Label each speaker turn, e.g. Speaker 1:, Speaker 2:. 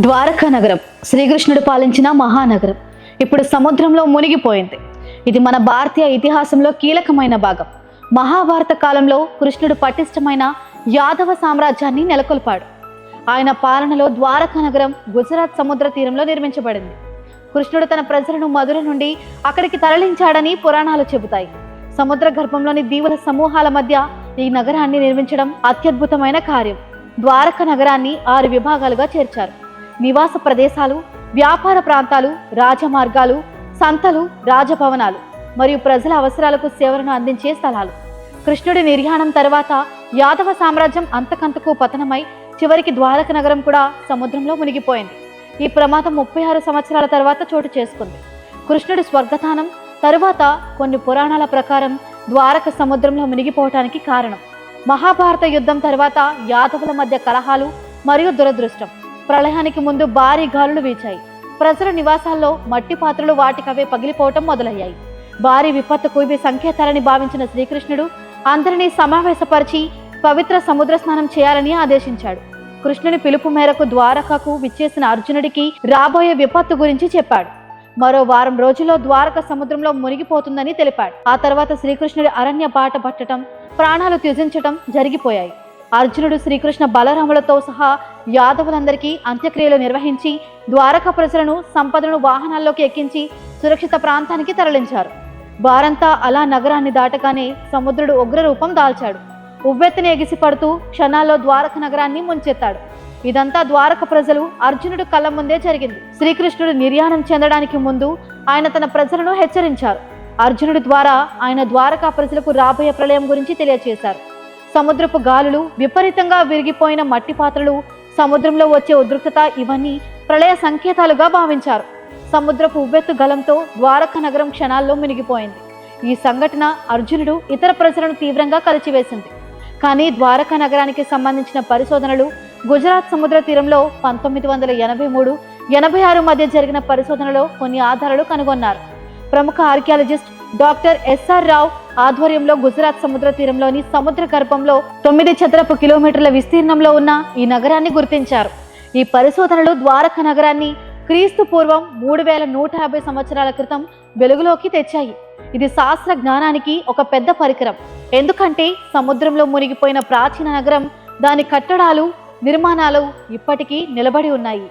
Speaker 1: ద్వారకా నగరం. శ్రీకృష్ణుడు పాలించిన మహానగరం. ఇప్పుడు సముద్రంలో మునిగిపోయింది. ఇది మన భారతీయ ఇతిహాసంలో కీలకమైన భాగం. మహాభారత కాలంలో కృష్ణుడు పటిష్టమైన యాదవ సామ్రాజ్యాన్ని నెలకొల్పాడు. ఆయన పాలనలో ద్వారకా నగరం గుజరాత్ సముద్ర తీరంలో నిర్మించబడింది. కృష్ణుడు తన ప్రజలను మధుర నుండి అక్కడికి తరలించాడని పురాణాలు చెబుతాయి. సముద్ర గర్భంలోని దీవుల సమూహాల మధ్య ఈ నగరాన్ని నిర్మించడం అత్యద్భుతమైన కార్యం. ద్వారక నగరాన్ని ఆరు విభాగాలుగా చేర్చారు. నివాస ప్రదేశాలు వ్యాపార ప్రాంతాలు రాజమార్గాలు సంతలు రాజభవనాలు మరియు ప్రజల అవసరాలకు సేవలను అందించే స్థలాలు. కృష్ణుడి నిర్యాణం తర్వాత యాదవ సామ్రాజ్యం అంతకంతకు పతనమై చివరికి ద్వారక నగరం కూడా సముద్రంలో మునిగిపోయింది. ఈ ప్రమాదం ముప్పై ఆరు సంవత్సరాల తర్వాత చోటు చేసుకుంది. కృష్ణుడి స్వర్గతానం తరువాత కొన్ని పురాణాల ప్రకారం ద్వారక సముద్రంలో మునిగిపోవటానికి కారణం. మహాభారత యుద్ధం తర్వాత యాదవుల మధ్య కలహాలు మరియు దురదృష్టం. ప్రళయానికి ముందు భారీ గాలులు వీచాయి. ప్రజల నివాసాల్లో మట్టి పాత్రలు వాటికవే పగిలిపోవటం మొదలయ్యాయి. భారీ విపత్తుకు ఇవి సంకేతాలని భావించిన శ్రీకృష్ణుడు అందరినీ సమావేశపరిచి పవిత్ర సముద్ర స్నానం చేయాలని ఆదేశించాడు. కృష్ణుని పిలుపు మేరకు ద్వారకకు విచ్చేసిన అర్జునుడికి రాబోయే విపత్తు గురించి చెప్పాడు. మరో వారం రోజుల్లో ద్వారక సముద్రంలో మునిగిపోతుందని తెలిపాడు. ఆ తర్వాత శ్రీకృష్ణుడి అరణ్య బాట పట్టడం ప్రాణాలు త్యజించటం జరిగిపోయాయి. అర్జునుడు శ్రీకృష్ణ బలరాములతో సహా యాదవులందరికీ అంత్యక్రియలు నిర్వహించి ద్వారక ప్రజలను సంపదను వాహనాల్లోకి ఎక్కించి సురక్షిత ప్రాంతానికి తరలించారు. వారంతా అలా నగరాన్ని దాటగానే సముద్రుడు ఉగ్రరూపం దాల్చాడు. ఉవ్వెత్తున ఎగిసిపడుతూ క్షణాల్లో ద్వారక నగరాన్ని ముంచెత్తాడు. ఇదంతా ద్వారక ప్రజలు అర్జునుడు కళ్ళ ముందే జరిగింది. శ్రీకృష్ణుడు నిర్యాణం చెందడానికి ముందు ఆయన తన ప్రజలను హెచ్చరించారు. అర్జునుడి ద్వారా ఆయన ద్వారకా ప్రజలకు రాబోయే ప్రళయం గురించి తెలియజేశారు సముద్రపు గాలులు విపరీతంగా విరిగిపోయిన మట్టి పాత్రలు సముద్రంలో వచ్చే ఉద్రిక్తత ఇవన్నీ ప్రళయ సంకేతాలుగా భావించారు. సముద్రపు ఉవ్వెత్తు గలంతో ద్వారక నగరం క్షణాల్లో మునిగిపోయింది. ఈ సంఘటన అర్జునుడు ఇతర ప్రజలను తీవ్రంగా కలిచివేసింది. కానీ ద్వారకా నగరానికి సంబంధించిన పరిశోధనలు గుజరాత్ సముద్ర తీరంలో పంతొమ్మిది వందల ఎనభై మూడు ఎనభై ఆరు మధ్య జరిగిన పరిశోధనలో కొన్ని ఆధారాలు కనుగొన్నారు. ప్రముఖ ఆర్కియాలజిస్ట్ డాక్టర్ ఎస్ఆర్ రావు ఆధ్వర్యంలో గుజరాత్ సముద్ర తీరంలోని సముద్ర గర్భంలో తొమ్మిది చదరపు కిలోమీటర్ల విస్తీర్ణంలో ఉన్న ఈ నగరాన్ని గుర్తించారు. ఈ పరిశోధనలు ద్వారక నగరాన్ని క్రీస్తు పూర్వం మూడు వేల నూట యాభై సంవత్సరాల క్రితం వెలుగులోకి తెచ్చాయి. ఇది శాస్త్ర జ్ఞానానికి ఒక పెద్ద పరికరం. ఎందుకంటే సముద్రంలో మునిగిపోయిన ప్రాచీన నగరం దాని కట్టడాలు నిర్మాణాలు ఇప్పటికీ నిలబడి ఉన్నాయి.